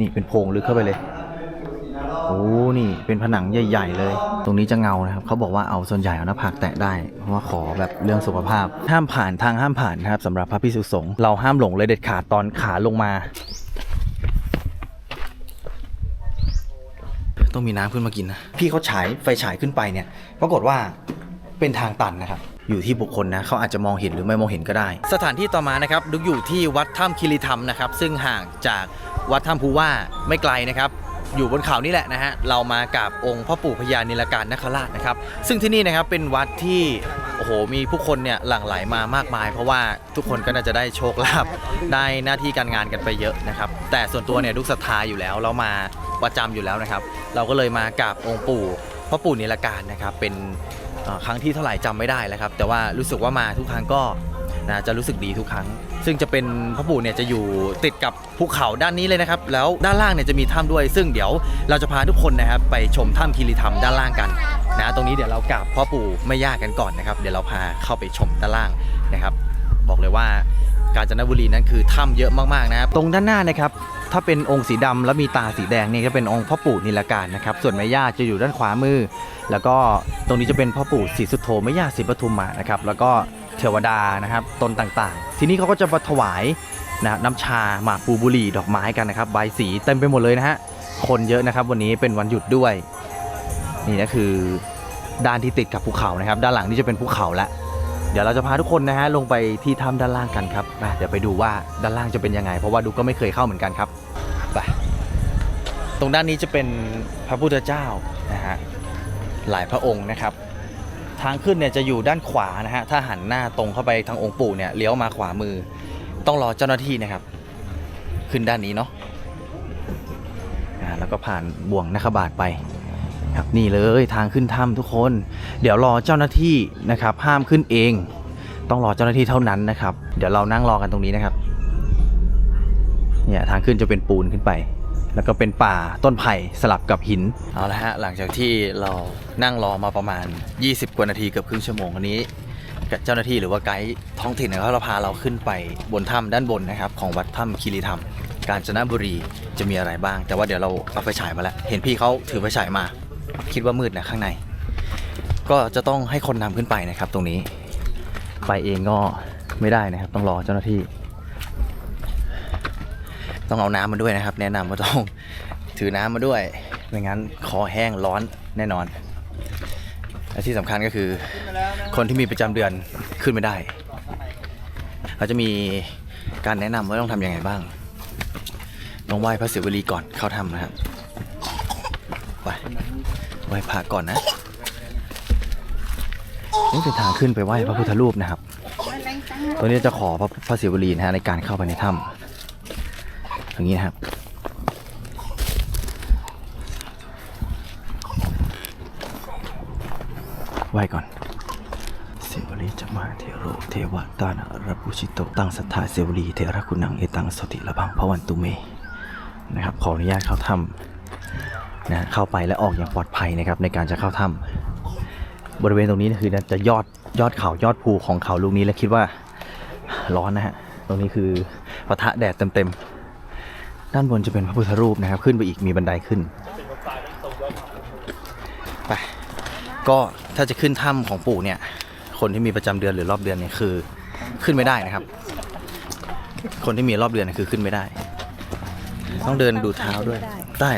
นี่เป็นโพรงลึกเข้าไปเลย โอ้นี่เป็นผนังใหญ่ ๆ เลย ตรงนี้จะเงานะครับเขาบอกว่าเอาส่วนใหญ่เอาหน้าผากแตะได้เพราะว่าขอแบบเรื่องสุขภาพ ห้ามผ่านทางห้ามผ่านนะครับสำหรับพระพิสุสงฆ์เราห้ามหลงเลยเด็ดขาดตอนขาลงมา ต้องมีน้ำขึ้นมากินนะพี่เขาฉายไฟฉายขึ้นไปเนี่ยปรากฏว่าเป็นทางตันนะครับ อยู่ที่บุคคลนะเขาอาจจะมองเห็นหรือไม่มองเห็นก็ได้ สถานที่ต่อมานะครับดุกอยู่ที่วัดถ้ำคิริธรรมนะครับซึ่งห่างจากวัดถ้ำภูว่าไม่ไกลนะครับอยู่บนเขานี่แหละนะฮะ เรามากราบองค์พ่อปู่พญานิลการนคราชนะครับ ซึ่งที่นี่นะครับเป็นวัดที่ โอ้โห มีผู้คนเนี่ยหลั่งไหลมามากมาย เพราะว่าทุกคนก็น่าจะได้โชคลาภ ได้หน้าที่การงานกันไปเยอะนะครับ แต่ส่วนตัวเนี่ยลูกศรัทธาอยู่แล้ว เรามาประจำอยู่แล้วนะครับ เราก็เลยมากราบองค์ปู่พ่อปู่นิลการนะครับ เป็น ครั้งที่เท่าไหร่จำไม่ได้แล้วครับ แต่ว่ารู้สึกว่ามาทุกครั้งก็นะจะรู้สึกดีทุกครั้ง ซึ่งจะเป็นพระปู่เนี่ยจะอยู่ติดกับภูเขาด้านนี้เลยนะครับ แล้วด้านล่างเนี่ยจะมีถ้ำด้วย ซึ่งเดี๋ยวเราจะพาทุกคนนะครับไปชมถ้ำคีรีธรรมด้านล่างกันนะตรงนี้เดี๋ยวเรากราบพ่อปู่ไม่ยากกันก่อนนะครับ เดี๋ยวเราพาเข้าไปชมด้านล่างนะครับ บอกเลยว่ากาญจนบุรีนั้นคือถ้ำเยอะมากๆนะครับตรงด้านหน้านะครับ ถ้าเป็นองค์สีดำแล้วมีตาสีแดงนี่ก็เป็นองค์พ่อปู่นิลการนะครับ ส่วนแม่ย่าจะอยู่ด้านขวามือ แล้วก็ตรงนี้จะเป็นพ่อปู่ศรีสุโธแม่ย่าศรีปทุมมานะครับ แล้วก็เทวดานะครับตนต่างๆ ทีนี้เขาก็จะมาถวายนะน้ำชาหมากปูบุหรี่ดอกไม้กันนะครับใบสีเต็มไปหมดเลยนะฮะคนเยอะนะครับ วันนี้เป็นวันหยุดด้วย นี่นะคือด้านที่ติดกับภูเขานะครับ ด้านหลังนี่จะเป็นภูเขาละ เดี๋ยวเราจะพาทุกคนนะฮะลงไปที่ถ้ำด้านล่างกันครับมาเดี๋ยวไปดูว่าด้านล่างจะเป็นยังไง เพราะว่าดูก็ไม่เคยเข้าเหมือนกันครับไปตรงด้านนี้จะเป็นพระพุทธเจ้านะฮะหลายพระองค์นะครับ ทางขึ้นเนี่ยจะอยู่ด้านขวานะฮะถ้าหันหน้าตรงเข้าไปทางองค์ปู่เนี่ยเลี้ยวมาขวามือ ต้องรอเจ้าหน้าที่นะครับ ขึ้นด้านนี้เนาะอ่าแล้วก็ผ่านบ่วงนักบาทไป ครับนี่เลยทางขึ้นถ้ำทุกคน เดี๋ยวรอเจ้าหน้าที่นะครับ ห้ามขึ้นเอง ต้องรอเจ้าหน้าที่เท่านั้นนะครับ เดี๋ยวเรานั่งรอกันตรงนี้นะครับเนี่ยทางขึ้นจะเป็นปูนขึ้นไป แล้วก็เป็นป่าต้นไผ่สลับกับหินเอาละฮะหลังจากที่เรานั่งรอมาประมาณ 20 กว่านาทีเกือบครึ่งชั่วโมงอันนี้กับเจ้าหน้าที่หรือว่าไกด์ท้องถิ่นนะครับเราพาเราขึ้นไปบนถ้ำด้านบนนะครับ ของวัดถ้ำคีรีธรรม กาญจนบุรีจะมีอะไรบ้าง แต่ว่าเดี๋ยวเราเอาไฟฉายมาแล้ว เห็นพี่เขาถือไฟฉายมา คิดว่ามืดนะข้างใน ก็จะต้องให้คนนำขึ้นไปนะครับ ตรงนี้ ไปเองก็ไม่ได้นะครับ ต้องรอเจ้าหน้าที่ ต้องเอาน้ำมาด้วยนะครับ แนะนำว่าต้องถือน้ำมาด้วยไม่งั้นคอแห้งร้อนแน่นอนและที่สำคัญก็คือ คนที่มีประจำเดือนขึ้นไม่ได้เราจะมีการแนะนำว่าต้องทำยังไงบ้าง ต้องไหว้พระศิวลีก่อนเข้าทำนะครับ ไปไหว้พระก่อนนะ นี่เป็นทางขึ้นไปไหว้พระพุทธรูปนะครับตัวนี้จะขอพระพระศิวลีนะฮะในการเข้าไปในถ้ำอย่างนี้นะครับไหว้ก่อนเสวลีจะมาเทโรเทวตานารับปุชิโตตั้งสัทธาเสวลีเทระคุณังเอตังสติระบังพระวันตุเมนะครับขออนุญาตเข้าถ้ำ นะเข้าไปและออกอย่างปลอดภัยนะครับในการจะเข้าถ้ำบริเวณตรงนี้คือจะยอดยอดเขายอดภูของเขาลูกนี้และคิดว่าร้อนนะฮะตรงนี้คือปะทะแดดเต็มๆด้านบนจะเป็นพระพุทธรูปนะครับ ขึ้นไปอีกมีบันไดขึ้นไปก็ถ้าจะขึ้นถ้ำของปู่เนี่ย คนที่มีประจำเดือนหรือรอบเดือนเนี่ยคือขึ้นไม่ได้นะครับ คนที่มีรอบเดือนคือขึ้นไม่ได้ ต้องเดินดูเท้าด้วย ได้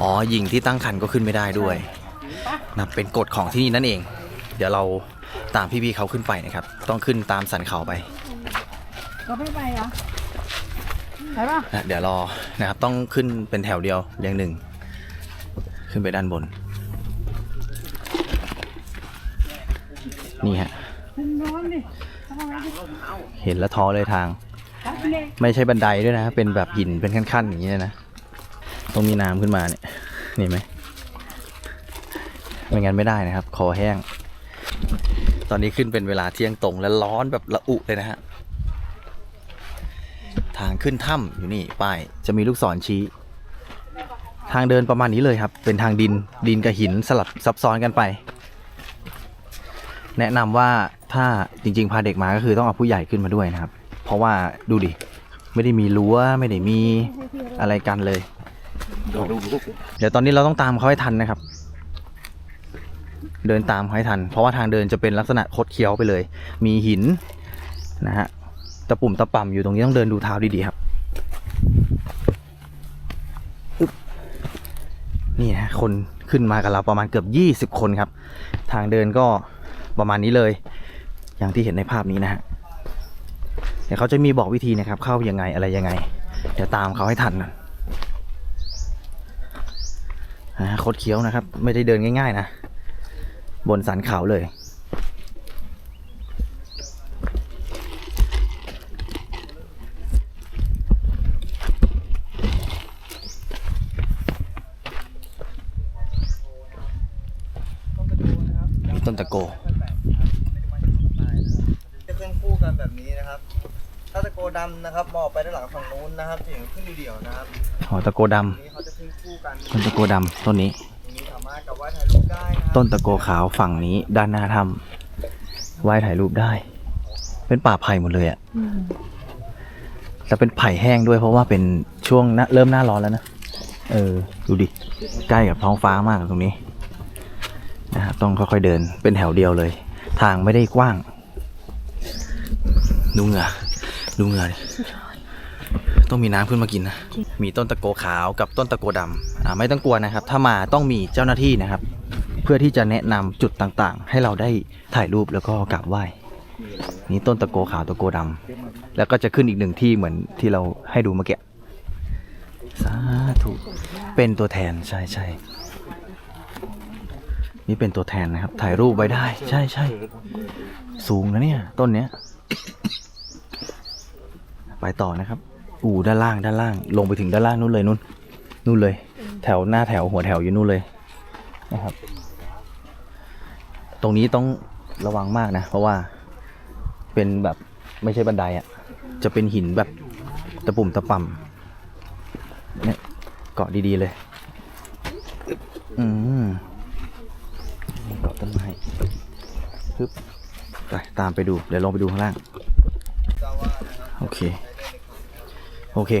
อ๋อหญิงที่ตั้งครรภ์ก็ขึ้นไม่ได้ด้วยนะเป็นกฎของที่นี่นั่นเอง เดี๋ยวเราตามพี่ๆเขาขึ้นไปนะครับ ต้องขึ้นตามสันเขาไป ก็ไม่ไปเหรอไปป่ะนะเดี๋ยวรอนะครับต้องขึ้นเป็นแถวเดียวเรียงหนึ่ง ขึ้นไปด้านบน นี่ฮะ คุณร้อนดิทำไมดิเห็นแล้วท้อเลยทางครับเลย ไม่ใช่บันไดด้วยนะ เป็นแบบหินเป็นขั้นๆอย่างนี้เลยนะ ต้องมีน้ำขึ้นมาเนี่ยนี่ไหมไม่งั้นไม่ได้นะครับ คอแห้ง ตอนนี้ขึ้นเป็นเวลาเที่ยงตรงและร้อนแบบระอุเลยนะฮะทางขึ้นถ้ำอยู่นี่ป้ายจะมีลูกศรชี้ ทางเดินประมาณนี้เลยครับ เป็นทางดินดินกับหินสลับซับซ้อนกันไป แนะนำว่าถ้าจริง ๆ พาเด็กมาก็คือต้องเอาผู้ใหญ่ขึ้นมาด้วยนะครับ เพราะว่าดูดิ ไม่ได้มีรั้วไม่ได้มีอะไรกันเลย เดี๋ยวตอนนี้เราต้องตามเขาให้ทันนะครับ เดินตามเขาให้ทัน เพราะว่าทางเดินจะเป็นลักษณะคดเคี้ยวไปเลย มีหินนะฮะตะปุ่มตะป่ำอยู่ตรงนี้ต้องเดินดูเท้าดีๆครับอึ๊บนี่นะคนขึ้นมากับเราประมาณเกือบ 20 คนครับ ทางเดินก็ประมาณนี้เลย อย่างที่เห็นในภาพนี้นะฮะเดี๋ยวเขาจะมีบอกวิธีนะครับ เข้ายังไงอะไรยังไง เดี๋ยวตามเขาให้ทันนะ นะฮะคดเคี้ยวนะครับ ไม่ได้เดินง่าย ๆ นะ บนสันเขาเลย ต้นตะโกจะขึ้นคู่กันแบบนี้นะครับ ถ้าตะโกดำนะครับมองไปด้านหลังฝั่งนู้นนะครับจะเห็นขึ้นเดี่ยวๆนะครับหอตะโกดตรงนี้เขาจะขึ้นคู่กันำ ต้นตะโกดำต้นนี้ ต้นตะโกขาวฝั่งนี้ด้านหน้าถ้ำไหว้ถ่ายรูปได้ เป็นป่าไผ่หมดเลยอะแล้วเป็นไผ่แห้งด้วยเพราะว่าเป็นช่วงหน้าเริ่มหน้าร้อนแล้วนะ เออ ดูดิ ใกล้กับท้องฟ้ามากตรงนี้นะครับต้องค่อยๆเดินเป็นแถวเดียวเลย ทางไม่ได้กว้าง ดูเหงื่อดูเหงื่อดิ ต้องมีน้ำขึ้นมากินนะ มีต้นตะโกขาวกับต้นตะโกดำอ่าไม่ต้องกลัวนะครับ ถ้ามาต้องมีเจ้าหน้าที่นะครับ เพื่อที่จะแนะนำจุดต่างๆ ให้เราได้ถ่ายรูปแล้วก็กราบไหว้นี่ต้นตะโกขาวตะโกดำแล้วก็จะขึ้นอีกหนึ่งที่เหมือนที่เราให้ดูเมื่อกี้สาธุเป็นตัวแทนใช่ใช่นี่เป็นตัวแทนนะครับ ถ่ายรูปไว้ได้ ใช่ใช่สูงนะเนี่ย ต้นเนี้ย ไปต่อนะครับ อู่ด้านล่างด้านล่าง ลงไปถึงด้านล่างนู่นเลยนู่นนู่นเลย แถวหน้าแถวหัวแถวอยู่นู่นเลยนะครับ ตรงนี้ต้องระวังมากนะ เพราะว่าเป็นแบบไม่ใช่บันไดอะ่ะ จะเป็นหินแบบตะปุ่มตะป่ำเนี่ยเกาะดีๆเลยอืมเกาะต้นไม้ฮึบไปตามไปดู เดี๋ยวลงไปดูข้างล่าง โอเค โอเค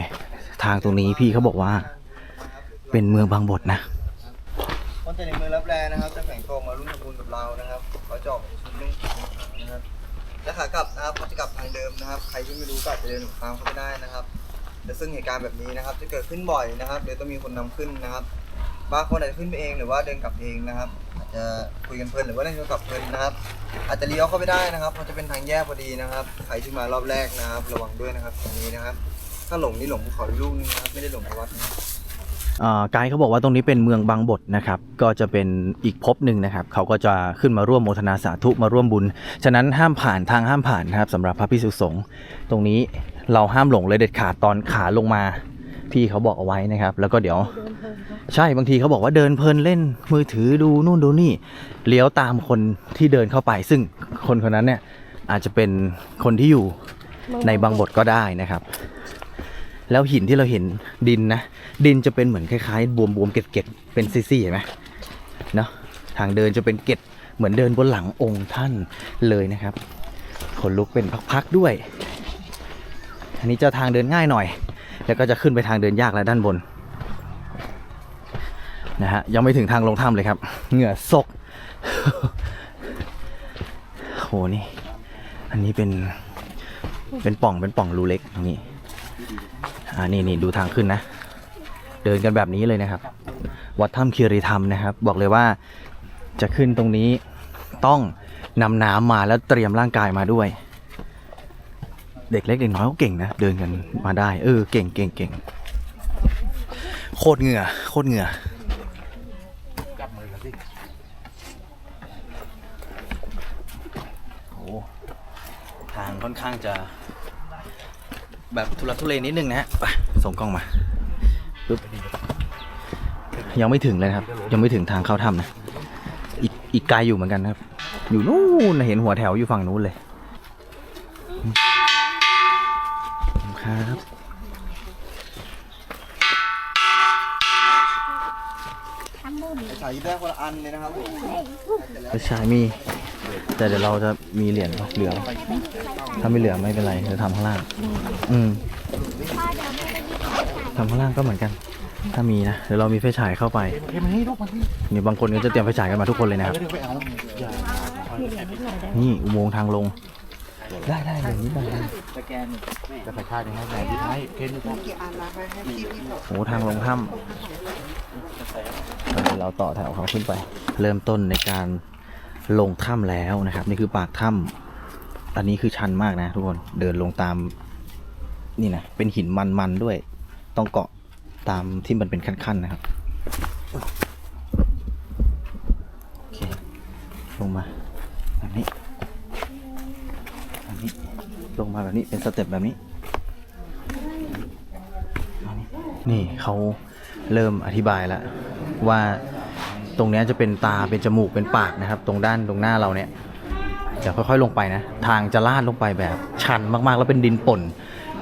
ทางตรงนี้พี่เขาบอกว่า เป็นเมืองบางบทนะคนจะในเมืองรับแลนะครับจะแข่งตัวมารุ่นตระกูลกับเรานะครับเขาจะออกชุดเรื่องนะครับและขากลับนะครับเขาจะกลับทางเดิมนะครับ ใครที่ไม่รู้ก็อาจจะเดินหนุกตามเขาไม่ได้นะครับแต่ซึ่งเหตุการณ์แบบนี้นะครับ จะเกิดขึ้นบ่อยนะครับเดี๋ยวต้องมีคนนำขึ้นนะครับบางคนอาจจะขึ้นไปเองหรือว่าเดินกลับเองนะครับอาจจะคุยกันเพลินหรือว่าเล่นโทรศัพท์เพลินนะครับ อาจจะเลี้ยวเข้าไปได้นะครับเพราะจะเป็นทางแยกพอดีนะครับ ใครที่มารอบแรกนะครับ ระวังด้วยนะครับตรงนี้นะครับ ถ้าหลงนี่หลงภูเขาลูกนึงนะครับไม่ได้หลงในวัดนะอ่าไกด์เขาบอกว่าตรงนี้เป็นเมืองบางบทนะครับ ก็จะเป็นอีกภพหนึ่งนะครับ เขาก็จะขึ้นมาร่วมโมทนาสาธุมาร่วมบุญ ฉะนั้นห้ามผ่านทางห้ามผ่านนะครับสำหรับพระพิสุสงฆ์ตรงนี้เราห้ามหลงเลยเด็ดขาดตอนขาลงมาพี่เขาบอกเอาไว้นะครับ แล้วก็เดี๋ยว ใช่บางทีเขาบอกว่าเดินเพลินเล่นมือถือดูนู่นดูนี่เลี้ยวตามคนที่เดินเข้าไป ซึ่งคนคนนั้นเนี่ยอาจจะเป็นคนที่อยู่ในบางบทก็ได้นะครับ แล้วหินที่เราเห็นดินนะ ดินจะเป็นเหมือนคล้ายๆ บวมๆเกล็ดๆเป็นซี่ๆเห็นไหมเนาะทางเดินจะเป็นเกล็ดเหมือนเดินบนหลังองค์ท่านเลยนะครับขนลุกเป็นพักๆด้วย อันนี้จะทางเดินง่ายหน่อย แล้วก็จะขึ้นไปทางเดินยากแล้วด้านบนนะฮะยังไม่ถึงทางลงถ้ำเลยครับ เหงื่อซกโหนี่ อันนี้เป็นเป็นป่องเป็นป่องรูเล็กตรงนี้ อ่านี่นี่ดูทางขึ้นนะ เดินกันแบบนี้เลยนะครับ วัดถ้ำคีรีธรรมนะครับ บอกเลยว่าจะขึ้นตรงนี้ต้องนำน้ำมาแล้วเตรียมร่างกายมาด้วย เด็กเล็กเด็กน้อยก็เก่งนะ เดินกันมาได้ เออเก่งเก่งเก่งโคตรเหงื่อโคตรเหงื่อโอ้ทางค่อนข้างจะ แบบทุลักทุเลนิดนึงนะฮะไปส่งกล้องมาปึ๊บยังไม่ถึงเลยนะครับ ยังไม่ถึงทางเข้าถ้ำนะอีกอีกไกลอยู่เหมือนกันนะครับ อยู่นู่นนะเห็นหัวแถวอยู่ฝั่งนู้นเลยขอบคุณครับทำบุญฉายได้คนละอันเลยนะครับผมกระชายมี แต่เดี๋ยวเราจะ มีเหรียญเหลือถ้าไม่เหลือไม่เป็นไรจะทำข้างล่าง อืมทำข้างล่างก็เหมือนกัน ถ้ามีนะเดี๋ยวเรามีไฟฉายเข้าไปเค็มนี่ลูกมันนี่นี่บางคนก็จะเตรียมไฟฉายกันมาทุกคนเลยนะครับเดี๋ยวไปเอาอย่านี่อุโมงค์ทางลง ได้ได้อย่างนี้ได้ได้จะใส่ข้าวยังไงแต่ที่ท้ายเคนี่ครับโอ้ทางลงถ้ำเราต่อแถวเขาขึ้นไป เริ่มต้นในการ ลงถ้ำแล้วนะครับ นี่คือปากถ้ำอันนี้คือชันมากนะทุกคนเดินลงตามนี่นะเป็นหินมันๆด้วย ต้องเกาะตามที่มันเป็นขั้นๆนะครับโอเคลงมาแบบนี้แบบนี้ลงมาแบบนี้เป็นสเต็ปแบบนี้นี่เขาเริ่มอธิบายแล้วว่า ตรงนี้จะเป็นตาเป็นจมูกเป็นปากนะครับ ตรงด้านตรงหน้าเราเนี่ยจะค่อยๆลงไปนะ ทางจะลาดลงไปแบบชันมากๆ แล้วเป็นดินป่น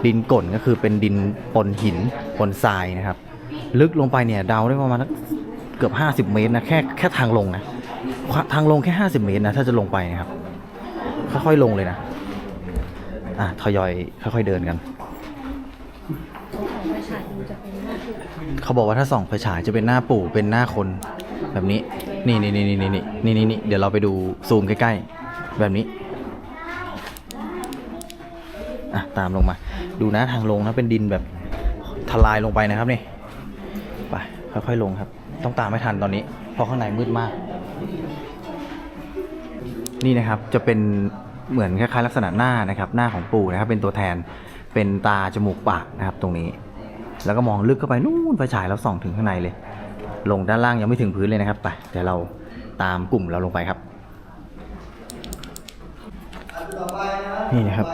ดินก่นก็คือเป็นดินปนหินปนทรายนะครับ ลึกลงไปเนี่ยเดาได้ประมาณสักเกือบ 50 เมตรนะแค่แค่ทางลงนะทางลงแค่ 50 เมตรนะถ้าจะลงไปนะครับ ค่อยๆลงเลยนะอะทยอยค่อยๆเดินกันเป็นหน้าที่เขาบอกว่าถ้าส่องไฟฉายจะเป็นหน้าปู่เป็นหน้าคน แบบนี้นี่นี่นี่นี่นี่นี่นี่นี่เดี๋ยวเราไปดูซูมใกล้ๆ แบบนี้อะตามลงมา ดูนะทางลงนะเป็นดินแบบทลายลงไปนะครับนี่ไปค่อยๆลงครับ ต้องตามไม่ทันตอนนี้ เพราะข้างในมืดมาก นี่นะครับจะเป็นเหมือนคล้ายๆลักษณะหน้านะครับ หน้าของปู่นะครับ เป็นตัวแทนเป็นตาจมูกปากนะครับ ตรงนี้ แล้วก็มองลึกเข้าไปนู่นไฟฉายแล้วส่องถึงข้างในเลย ลงด้านล่างยังไม่ถึงพื้นเลยนะครับไปเดี๋ยวเราตามกลุ่มเราลงไปครับ นี่นะครับ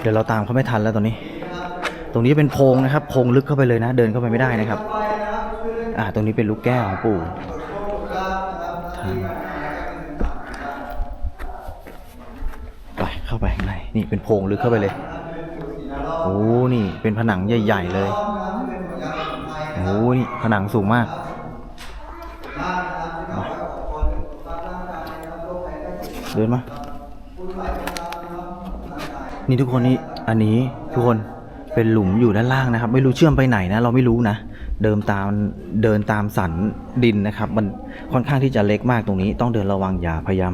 เดี๋ยวเราตามเขาไม่ทันแล้วตอนนี้ ตรงนี้เป็นโพรงนะครับโพรงลึกเข้าไปเลยนะ เดินเข้าไปไม่ได้นะครับ อ่าตรงนี้เป็นลูกแก้วของปู่ไปเข้าไปข้างในนี่เป็นโพรงลึกเข้าไปเลยโอ้นี่เป็นผนังใหญ่ ๆ เลย โอ้นี่ผนังสูงมาก เดินมา นี่ทุกคนนี่อันนี้ทุกคนเป็นหลุมอยู่ด้านล่างนะครับ ไม่รู้เชื่อมไปไหนนะ เราไม่รู้นะ เดินตามเดินตามสันดินนะครับ มันค่อนข้างที่จะเล็กมากตรงนี้ ต้องเดินระวังอย่าพยายาม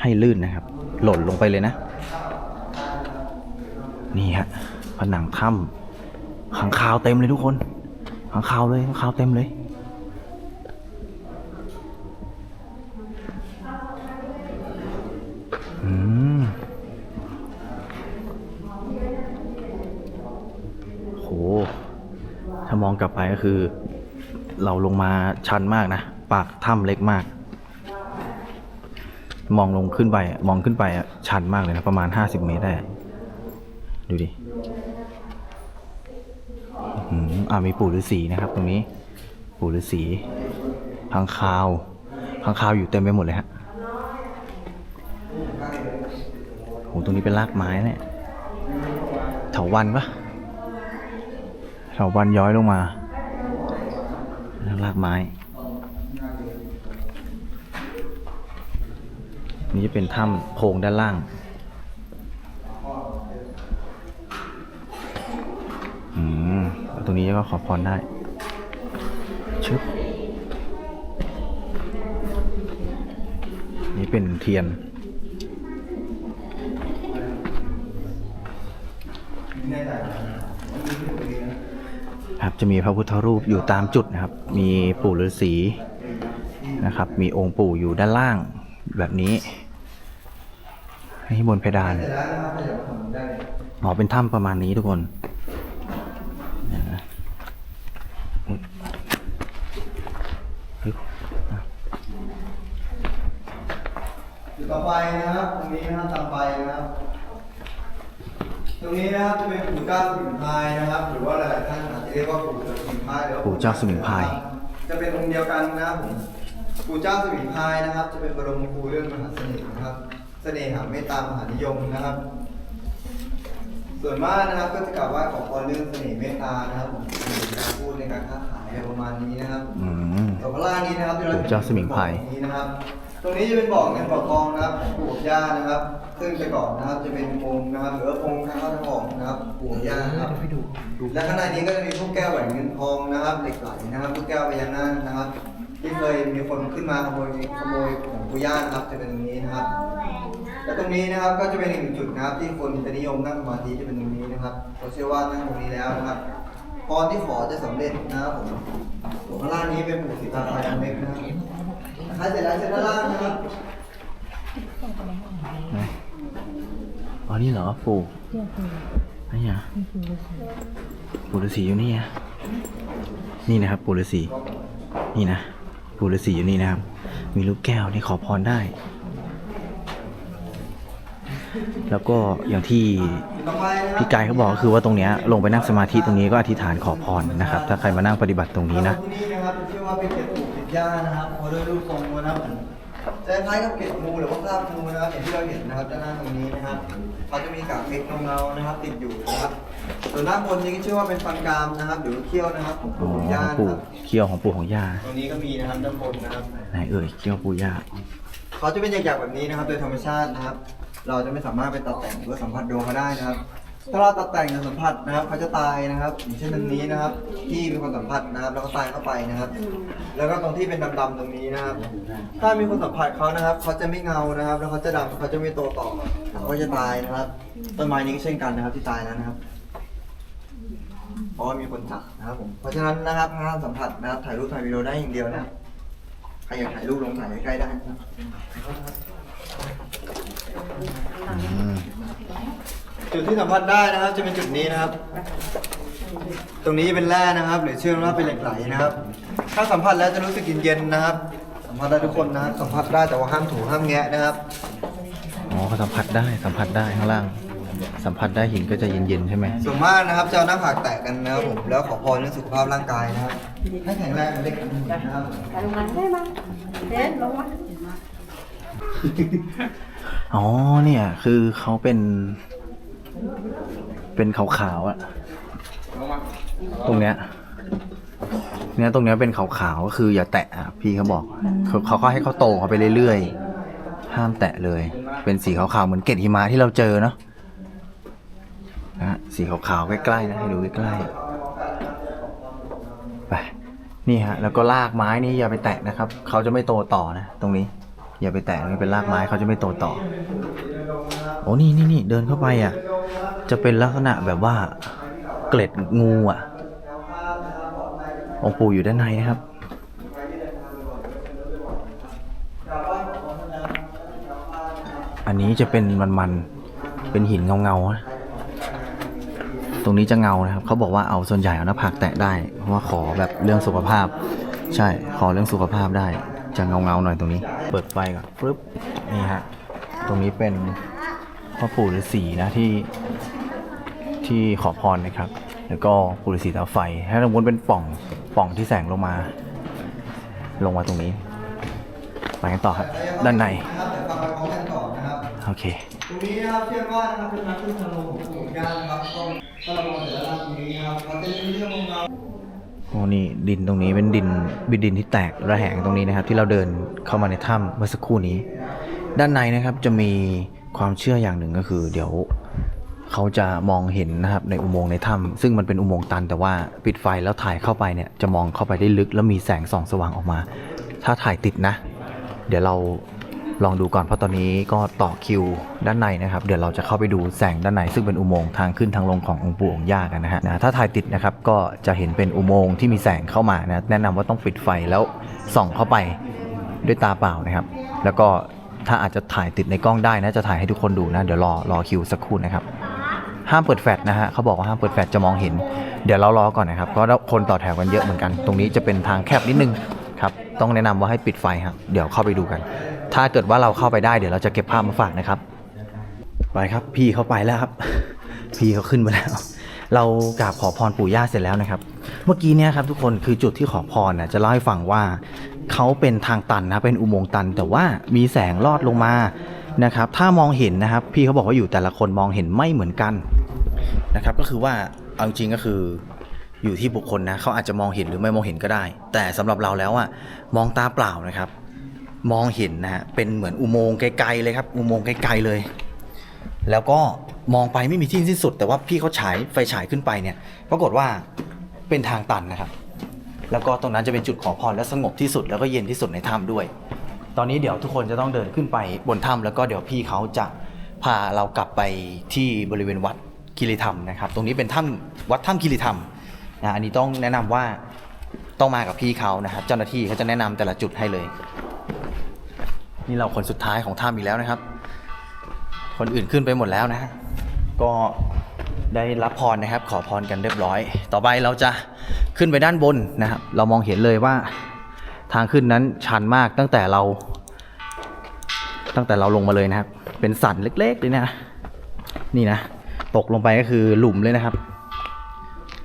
ให้ลื่นนะครับ หล่นลงไปเลยนะ นี่ฮะผนังถ้ำขังคาวเต็มเลยทุกคน ขังคาวเลยขังคาวเต็มเลยมโห ถ้ามองกลับไปก็คือ เราลงมาชันมากนะ ปากถ้ำเล็กมาก มองลงขึ้นไป มองขึ้นไปอะชันมากเลยนะ ประมาณ 50 เมตรได้ ดูดิ อ่ามีปู่ฤาษีนะครับ ตรงนี้ ปู่ฤาษีข้างคาวข้างคาวอยู่เต็มไปหมดเลยฮะโหตรงนี้เป็นรากไม้เนี่ยเถาวันปะเถาวันย้อยลงมาแล้วรากไม้ นี่จะเป็นถ้ำโพงด้านล่าง ก็ขอพรได้ชึบนี่เป็นเทียน ครับจะมีพระพุทธรูปอยู่ตามจุดนะครับ มีปู่ฤาษีนะครับ มีองค์ปู่อยู่ด้านล่างแบบนี้นี่บนเพดานเสร็จแล้วนะครับเดี๋ยวผมได้เลยอ๋อเป็นถ้ำประมาณนี้ทุกคนนะฮึบอะ จุดต่อไปนะครับตรงนี้นะครับตามไปนะครับ ตรงนี้นะครับจะเป็นปู่เจ้าสมิงพรายนะครับ หรือว่าหลายๆท่านอาจจะเรียกว่าปู่เจ้าสมิงพรายหรือว่ปู่เจ้าสมิงพราย จะเป็นองค์เดียวกันนะครับผมปู่เจ้าสมิงพรายนะครับ จะเป็นบรมครูเรื่องมหาเสน่ห์นะครับ เสน่หาเมตตามหานิยมนะครับ ส่วนมากนะครับก็จะกล่าวว่าขอพรเรื่องเสน่ห์เมตตานะครับผมในการพูดในการค้าขาย อะไรประมาณนี้นะครับอืมส่วนข้างล่างนี้นะครับปู่เจ้าสมิงพราย นี้นะครับตตรงนี้จะเป็นบ่อเงินบ่อทองนะครับของปู่กับย่านะครับ ซึ่งแต่ก่อนนะครับจะเป็นอุโมงค์นะครับหรือว่าโพรงทางเข้าทางออกนะครับของปู่กับย่านะครับและข้างในนี้ก็จะมีพวกแก้วแหวนเงินทองนะครับเหล็กไหลนะครับพวกแก้วพญานาคนะครับ ที่เคยมีคนขึ้นมาขโมยขโมยของปู่ย่านะครับจะเป็นตรงนี้นะครับ และตรงนี้นะครับก็จะเป็นอีกหนึ่งจุดนะครับที่คนจะนิยมนั่งสมาธิจะเป็นตรงนี้นะครับเขาเชื่อว่านั่งตรงนี้แล้วนะครับ พรที่ขอจะสำเร็จนะครับผมส่วนข้างล่างนี้เป็นปู่สีตาไฟอันเล็กนะครับถ้าเสร็จแล้วเสร็จด้านล่างนะครับอ๋อนี่เหรอปู่นี่ไงปู่ฤาษีอยู่นี่ไงนี่นะครับปู่ฤาษีนี่นะปู่ฤาษีอยู่นี่นะครับ มีลูกแก้วนี่ขอพรได้ แล้วก็อย่างที่ต่อไปนะครับพี่กายเขาบอกก็คือว่าตรงเนี้ยลงไปนั่งสมาธิตรงนี้ก็อธิษฐานขอพรนะครับ ถ้าใครมานั่งปฏิบัติตรงนี้นะที่นี่นะครับเชื่อว่าเป็นเกล็ดปู่เกล็ดย่านะครับเพราะด้วยรูปทรงนะครับจะคล้ายกับเกล็ดงูหรือว่าคราบงูนะครับอย่างที่เราเห็นนะครับด้านหน้าตรงนี้นะครับเขาจะมีกากเพชรเงาๆนะครับ ติดอยู่นะครับส่วนด้านบนนี้ก็เชื่อว่าเป็นฟันกรามนะครับหรือเขี้ยวนะครับของอ๋อปู่ของย่านะปู่ครับเขี้ยวของปู่ของย่าตรงนี้ก็มีนะครับด้านบนนะครับ ไหนเอ่ยเขี้ยวปู่ย่าเขาจะเป็นหยักๆแบบนี้นะครับ โดยธรรมชาตินะครับ เราจะไม่สามารถไปตัดแต่งหรือว่าสัมผัสดวงเขาได้นะครับ ถ้าเราตัดแต่งหรือสัมผัสนะครับเขาจะตายนะครับอย่างเช่นตรงนี้นะครับ ที่มีคนสัมผัสนะครับ แล้วก็ตายเข้าไปนะครับ แล้วก็ตรงที่เป็นดำๆตรงนี้นะครับ ถ้ามีคนสัมผัสเขานะครับ เขาจะไม่เงานะครับ แล้วเขาจะดำเขาจะไม่โตต่อเขาจะตายนะครับต้นไม้นี้ก็เช่นกันนะครับที่ตายแล้วนะครับเพราะว่ามีคนจับนะครับผมเพราะฉะนั้นนะครับห้ามสัมผัสนะครับถ่ายรูปถ่ายวิดีโอได้อย่างเดียวนะใครอยากถ่ายรูปลงถ่ายใกล้ๆได้นะครับ จุดที่สัมผัสได้นะครับ จะเป็นจุดนี้นะครับ ตรงนี้เป็นแร่นะครับ หรือเชื่อว่าเป็นเหล็กไหลนะครับ ถ้าสัมผัสแล้วจะรู้สึกเย็นๆนะครับ สัมผัสได้ทุกคนนะครับ สัมผัสได้แต่ว่าห้ามถูห้ามแงะนะครับ อ๋อเขาสัมผัสได้สัมผัสได้ข้างล่าง สัมผัสได้หินก็จะเย็นๆใช่ไหมส่วนมากนะครับจะเอาหน้าผากแตะกันนะครับผม แล้วขอพรเรื่องสุขภาพร่างกายนะครับ ให้แข็งแรงเหมือนเด็กกันนะครับ ลงมาได้มาเด็นลงมา อ๋อเนี่ย คือเขาเป็น เป็นขาวๆอะตรงเนี้ย เนี่ยตรงเนี้ยเป็นขาวๆก็คืออย่าแตะอะพี่เขาบอกเขาเขาก็ให้เขาโตเขาไปเรื่อยๆห้ามแตะเลย เป็นสีขาวๆเหมือนเกล็ดหิมะที่เราเจอเนาะนะฮะสีขาวๆใกล้ๆนะให้ดูใกล้ๆไปนี่ฮะ แล้วก็ลากไม้นี่อย่าไปแตะนะครับ เขาจะไม่โตต่อนะ ตรงนี้ อย่าไปแตะนี่เป็นรากไม้เขาจะไม่โตต่อ โอ้นี่นี่นี่เดินเข้าไปอะ จะเป็นลักษณะแบบว่าเกล็ดงูอะ องค์ปู่อยู่ด้านในนะครับ อันนี้จะเป็นมันๆ เป็นหินเงาๆ ตรงนี้จะเงานะครับ เขาบอกว่าเอาส่วนใหญ่เอาหน้าผากแตะได้ เพราะว่าขอแบบเรื่องสุขภาพ ใช่ ขอเรื่องสุขภาพได้ จะเงาๆหน่อยตรงนี้ เปิดไฟก่อนปึ๊บนี่ฮะตรงนี้เป็นพ่อปู่ฤาษีนะที่ที่ขอพรนะครับ แล้วก็ปู่ฤาษีตาไฟ ให้ตรงบนเป็นป่องป่องที่แสงลงมา ลงมาตรงนี้ไปกันต่อครับด้านในโอเคตรงนี้นะครับเชื่อว่านะครับเป็นนักขึ้นธนูของปู่ย่านะครับก็ถ้าเรามองเห็นด้านล่าตรงนี้นะครับเราจะมีเรื่องเงา โอ้นี่ดินตรงนี้เป็นดินบินดินที่แตกระแหงตรงนี้นะครับ ที่เราเดินเข้ามาในถ้ำเมื่อสักครู่นี้ ด้านในนะครับจะมีความเชื่ออย่างหนึ่งก็คือ เดี๋ยวเขาจะมองเห็นนะครับในอุโมงค์ในถ้ำซึ่งมันเป็นอุโมงค์ตัน แต่ว่าปิดไฟแล้วถ่ายเข้าไปเนี่ยจะมองเข้าไปได้ลึก แล้วมีแสงส่องสว่างออกมา ถ้าถ่ายติดนะ เดี๋ยวเรา ลองดูก่อนเพราะตอนนี้ก็ต่อคิวด้านในนะครับ เดี๋ยวเราจะเข้าไปดูแสงด้านในซึ่งเป็นอุโมงค์ทางขึ้นทางลงขององค์ปู่องค์ย่ากันนะฮะนะถ้าถ่ายติดนะครับก็จะเห็นเป็นอุโมงค์ที่มีแสงเข้ามานะแนะนำว่าต้องปิดไฟแล้วส่องเข้าไปด้วยตาเปล่านะครับ แล้วก็ถ้าอาจจะถ่ายติดในกล้องได้นะจะถ่ายให้ทุกคนดูนะเดี๋ยวรอรอคิวสักครู่นะครับห้ามเปิดแฟลชนะฮะเขาบอกว่าห้ามเปิดแฟลชจะมองเห็น เดี๋ยวเรารอก่อนนะครับเพราะคนต่อแถวกันเยอะเหมือนกัน ตรงนี้จะเป็นทางแคบนิดนึง ครับต้องแนะนำว่าให้ปิดไฟครับเดี๋ยวเข้าไปดูกัน ถ้าเกิดว่าเราเข้าไปได้เดี๋ยวเราจะเก็บภาพมาฝากนะครับ ไปครับ พี่เขาไปแล้วครับ พี่เขาขึ้นมาแล้ว เรากราบขอพรปู่ย่าเสร็จแล้วนะครับ เมื่อกี้เนี่ยครับทุกคนคือจุดที่ขอพรนะจะเล่าให้ฟังว่าเขาเป็นทางตันนะเป็นอุโมงค์ตัน แต่ว่ามีแสงลอดลงมานะครับถ้ามองเห็นนะครับ พี่เขาบอกว่าอยู่แต่ละคนมองเห็นไม่เหมือนกันนะครับ ก็คือว่าเอาจริงก็คือ อยู่ที่บุคคลนะเขาอาจจะมองเห็นหรือไม่มองเห็นก็ได้ แต่สำหรับเราแล้วอะมองตาเปล่านะครับ มองเห็นนะฮะเป็นเหมือนอุโมงค์ไกลๆเลยครับ อุโมงค์ไกลๆเลย แล้วก็มองไปไม่มีที่สิ้นสุด แต่ว่าพี่เขาฉายไฟฉายขึ้นไปเนี่ย ปรากฏว่าเป็นทางตันนะครับ แล้วก็ตรงนั้นจะเป็นจุดขอพรและสงบที่สุด แล้วก็เย็นที่สุดในถ้ำด้วย ตอนนี้เดี๋ยวทุกคนจะต้องเดินขึ้นไปบนถ้ำแล้วก็เดี๋ยวพี่เขาจะพาเรากลับไปที่บริเวณวัดคิริธรรมนะครับ ตรงนี้เป็นถ้ำวัดถ้ำคิริธรรม นะอันนี้ต้องแนะนำว่าต้องมากับพี่เขานะครับ เจ้าหน้าที่เขาจะแนะนำแต่ละจุดให้เลย นี่เราคนสุดท้ายของถ้ำอีกแล้วนะครับ คนอื่นขึ้นไปหมดแล้วนะก็ได้รับพรนะครับ ขอพรกันเรียบร้อย ต่อไปเราจะขึ้นไปด้านบนนะครับ เรามองเห็นเลยว่าทางขึ้นนั้นชันมากตั้งแต่เรา ตั้งแต่เราลงมาเลยนะครับ เป็นสันเล็กๆเลยนะ นี่นะ ตกลงไปก็คือหลุมเลยนะครับ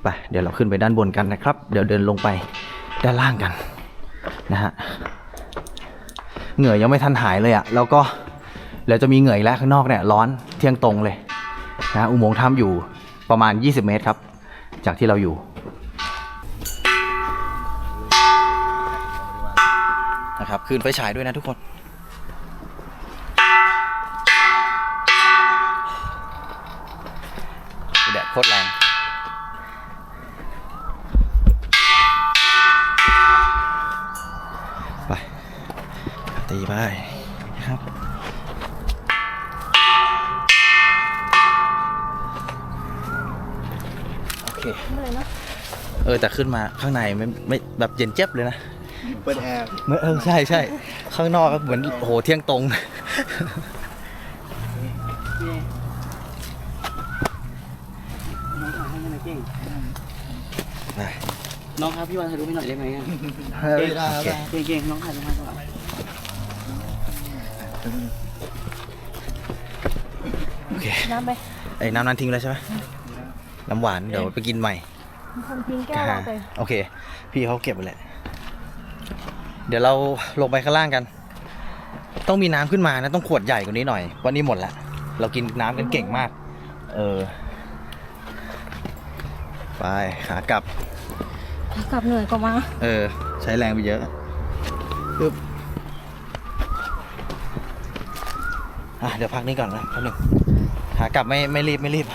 ไปเดี๋ยวเราขึ้นไปด้านบนกันนะครับ เดี๋ยวเดินลงไปด้านล่างกันนะฮะเหงื่อยังไม่ทันหายเลยอะ่ะแล้วก็เดี๋ยวจะมีเหงื่ออีกแล้วข้างนอกเนี่ยร้อนเที่ยงตรงเลยนะอุโมงค์ถ้ำอยู่ประมาณ 20 เมตรครับ จากที่เราอยู่นะครับคืนไฟฉายด้วยนะทุกคนแดดโคตรแรง ไปครับโอเคเลยเนาะเออแต่ขึ้นมาข้างในไม่ไม่แบบเย็นเจ็บเลยนะเปิดแอร์เมื่อเออใช่ใช่ข้างนอกก็เหมือนโอ้โหเที่ยงตรงไปน้องครับพี่วันถ่ายรูปให้หน่อยได้ไหมอะโอเคเก่งๆน้องถ่ายรูปให้หน่อย โอเคน้ำไปไอ้น้ำนั้นทิ้งแล้วใช่ไหมน้ำหวานเดี๋ยวไปกินใหม่มีคนทิ้งแก้วเราไปโอเค พี่เขาเก็บไปแหละ เดี๋ยวเราลงไปข้างล่างกัน ต้องมีน้ำขึ้นมานะ ต้องขวดใหญ่กว่านี้หน่อยวันนี้หมดละเรากินน้ำกันเก่งมาก เออ ไปขากลับ กลับเหนื่อยกว่ามา เออ ใช้แรงไปเยอะปึ๊บ อะเดี๋ยวพักนี้ก่อนนะแป๊บหนึงขากลับไม่ไม่รีบไม่รีบ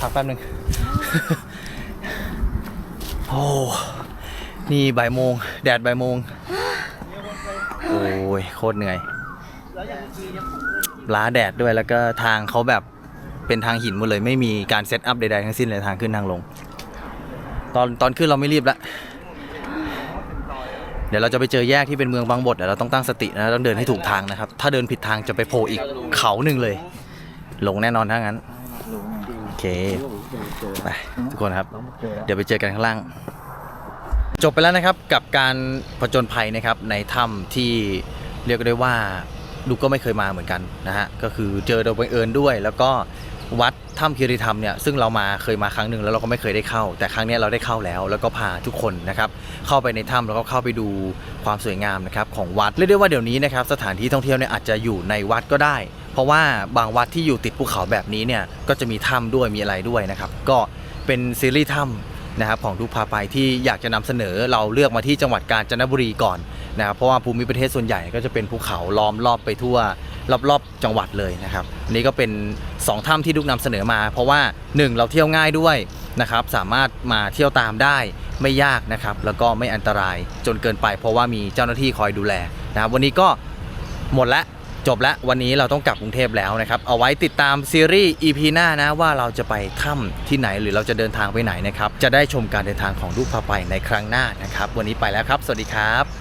พักแป๊บหนึงโอ้นี่บ่ายโมง แดดบ่ายโมง โอ้ยโคตรเหนื่อย ล้าแดดด้วยแล้วก็ทางเขาแบบเป็นทางหินหมดเลย ไม่มีการเซตอัพใดๆทั้งสิ้นเลยทางขึ้นทางลง ตอนตอนขึ้นเราไม่รีบละ เดี๋ยวเราจะไปเจอแยกที่เป็นเมืองบางบดเดี๋ยวเราต้องตั้งสตินะต้องเดินให้ถูกทางนะครับ ถ้าเดินผิดทางจะไปโผล่อีกเขาหนึ่งเลย หลงแน่นอนถ้างั้นโอเคไปทุกคนครับ เดี๋ยวไปเจอกันข้างล่าง จบไปแล้วนะครับกับการผจญภัยนะครับในถ้ำที่เรียกได้ว่าลูกก็ไม่เคยมาเหมือนกันนะฮะก็คือเจอโดยบังเอิญด้วย แล้วก็ วัดถ้ำคิริธรรมเนี่ยซึ่งเรามาเคยมาครั้งหนึ่งแล้วเราก็ไม่เคยได้เข้า แต่ครั้งนี้เราได้เข้าแล้ว แล้วก็พาทุกคนนะครับเข้าไปในถ้ำแล้วก็เข้าไปดูความสวยงามนะครับของวัดเรียกได้ว่าเดี๋ยวนี้นะครับสถานที่ท่องเที่ยวเนี่ยอาจจะอยู่ในวัดก็ได้ เพราะว่าบางวัดที่อยู่ติดภูเขาแบบนี้เนี่ยก็จะมีถ้ำด้วยมีอะไรด้วยนะครับก็เป็นซีรีส์ถ้ำนะครับของทุกพาไปที่อยากจะนำเสนอเราเลือกมาที่จังหวัดกาญจนบุรีก่อน นะครับเพราะว่าภูมิประเทศส่วนใหญ่ก็จะเป็นภูเขาล้อมรอบไปทั่วรอบๆจังหวัดเลยนะครับอันนี้ก็เป็น 2 ถ้ำที่ทุกนำเสนอมา เพราะว่า 1 เราเที่ยวง่ายด้วยนะครับสามารถมาเที่ยวตามได้ไม่ยากนะครับแล้วก็ไม่อันตรายจนเกินไป เพราะว่ามีเจ้าหน้าที่คอยดูแลนะครับวันนี้ก็หมดละจบแล้ววันนี้เราต้องกลับกรุงเทพแล้วนะครับ เอาไว้ติดตามซีรีส์ EP หน้านะว่าเราจะไปถ้ำที่ไหนหรือเราจะเดินทางไปไหนนะครับ จะได้ชมการเดินทางของลูกพาไปในครั้งหน้านะครับ วันนี้ไปแล้วครับ สวัสดีครับ